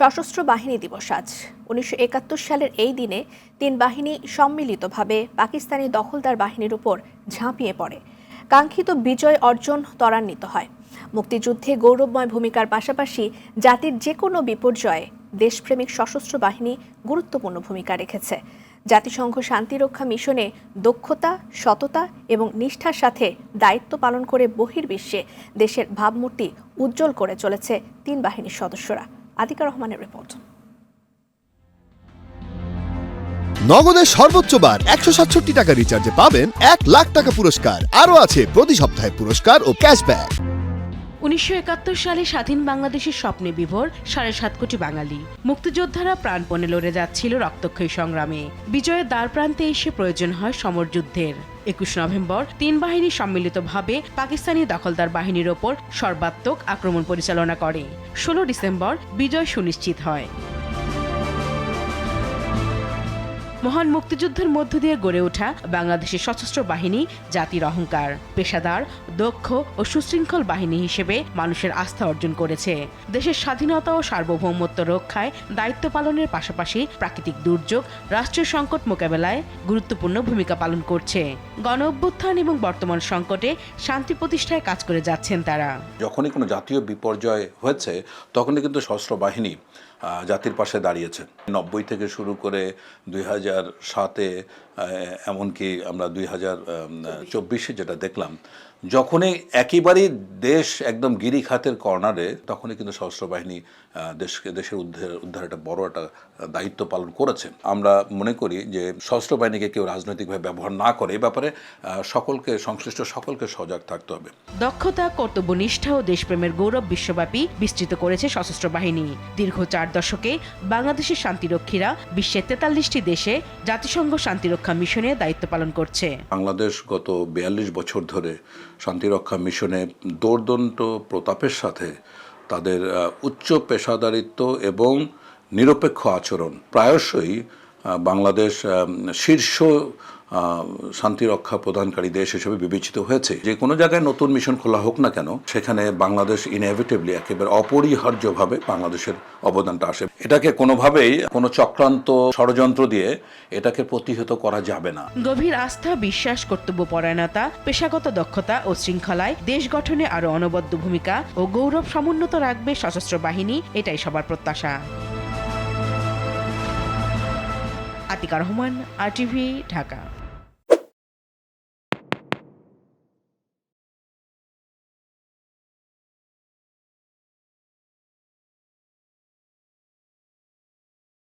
সশস্ত্র বাহিনী দিবস আজ। উনিশশো একাত্তর সালের এই দিনে তিন বাহিনী সম্মিলিতভাবে পাকিস্তানি দখলদার বাহিনীর উপর ঝাঁপিয়ে পড়ে। কাঙ্ক্ষিত বিজয় অর্জন ত্বরান্বিত হয়। মুক্তিযুদ্ধে গৌরবময় ভূমিকার পাশাপাশি জাতির যে কোনো বিপর্যয়ে দেশপ্রেমিক সশস্ত্র বাহিনী গুরুত্বপূর্ণ ভূমিকা রেখেছে। জাতিসংঘ শান্তিরক্ষা মিশনে দক্ষতা, সততা এবং নিষ্ঠার সাথে দায়িত্ব পালন করে বহির্বিশ্বে দেশের ভাবমূর্তি উজ্জ্বল করে চলেছে তিন বাহিনীর সদস্যরা। আতিকা রহমানের রিপোর্ট। নগদের সর্বোচ্চ বার একশো সাতষট্টি টাকা রিচার্জে পাবেন এক লাখ টাকা পুরস্কার। আরও আছে প্রতি সপ্তাহে পুরস্কার ও ক্যাশব্যাক উনিশশো একাত্তর সালে স্বাধীন বাংলাদেশের স্বপ্নে বিভোর সাড়ে সাত কোটি বাঙালি। মুক্তিযোদ্ধারা প্রাণপণে লড়ে যাচ্ছিল রক্তক্ষয়ী সংগ্রামে। বিজয়ের দ্বার প্রান্তে এসে প্রয়োজন হয় সমরযুদ্ধের একুশ নভেম্বর তিন বাহিনী সম্মিলিতভাবে পাকিস্তানি দখলদার বাহিনীর ওপর সর্বাত্মক আক্রমণ পরিচালনা করে। ষোলো ডিসেম্বর বিজয় সুনিশ্চিত হয়। মহান মুক্তিযুদ্ধের মধ্য দিয়ে গড়ে ওঠা বাংলাদেশের সশস্ত্র বাহিনী, জাতির অহংকার, পেশাদার, দক্ষ ও সুশৃঙ্খল বাহিনী হিসেবে মানুষের আস্থা অর্জন করেছে। দেশের স্বাধীনতা ও সার্বভৌমত্ব রক্ষায় দায়িত্ব পালনের পাশাপাশি প্রাকৃতিক দুর্যোগ, রাষ্ট্রীয় সংকট মোকাবেলায় গুরুত্বপূর্ণ ভূমিকা পালন করছে। গণ অভ্যুত্থান এবং বর্তমান সংকটে শান্তি প্রতিষ্ঠায় কাজ করে যাচ্ছেন তারা। যখনই কোনো জাতীয় বিপর্যয় হয়েছে, তখনই কিন্তু সশস্ত্র বাহিনী জাতির পাশে দাঁড়িয়েছেন নব্বই থেকে শুরু করে দুই হাজার সাতে এমনকি আমরা দুই হাজার চব্বিশে যেটা দেখলাম, যখনই একেবারেই দেশ একদম গিরিখাতের কর্নারে, তখনই কিন্তু সশস্ত্র বাহিনী দেশকে, দেশের উদ্ধার উদ্ধার একটা বড় একটা দায়িত্ব পালন করেছে। আমরা মনে করি যে সশস্ত্র বাহিনীকে কেউ রাজনৈতিকভাবে ব্যবহার না করে, এ ব্যাপারে সকলকে, সংশ্লিষ্ট সকলকে সজাগ থাকতে হবে। দক্ষতা কর্তব্যনিষ্ঠা ও দেশপ্রেমের গৌরব বিশ্বব্যাপী বিস্তৃত করেছে সশস্ত্র বাহিনী। দীর্ঘ চার দশকে বাংলাদেশের শান্তিরক্ষীরা বিশ্বের তেতাল্লিশটি দেশে জাতিসংঘ শান্তিরক্ষা মিশনে দায়িত্ব পালন করছে। বাংলাদেশ গত বিয়াল্লিশ বছর ধরে শান্তিরক্ষা মিশনে দোর্দন্ত প্রতাপের সাথে তাদের উচ্চ পেশাদারিত্ব এবং নিরপেক্ষ আচরণ। প্রায়শই বাংলাদেশ শীর্ষ শান্তিরক্ষা প্রদানকারী দেশ হিসেবে বিবেচিত হয়েছে। যে কোনো জায়গায় নতুন মিশন খোলা হোক না কেন, সেখানে বাংলাদেশ ইনএভিটেবলি একেবারে অপরিহার্যভাবে বাংলাদেশের অবদানটা আসে। এটাকে কোনোভাবেই কোনো চক্রান্ত ষড়যন্ত্র দিয়ে এটাকে প্রতিহত করা যাবে না। গভীর আস্থা, বিশ্বাস কর্তব্য কর্তব্যপরায়ণতা, পেশাগত দক্ষতা ও শৃঙ্খলায় দেশ গঠনে আরও অনবদ্য ভূমিকা ও গৌরব সমুন্নত রাখবে সশস্ত্র বাহিনী, এটাই সবার প্রত্যাশা। Atika Rahman R TV Dhaka.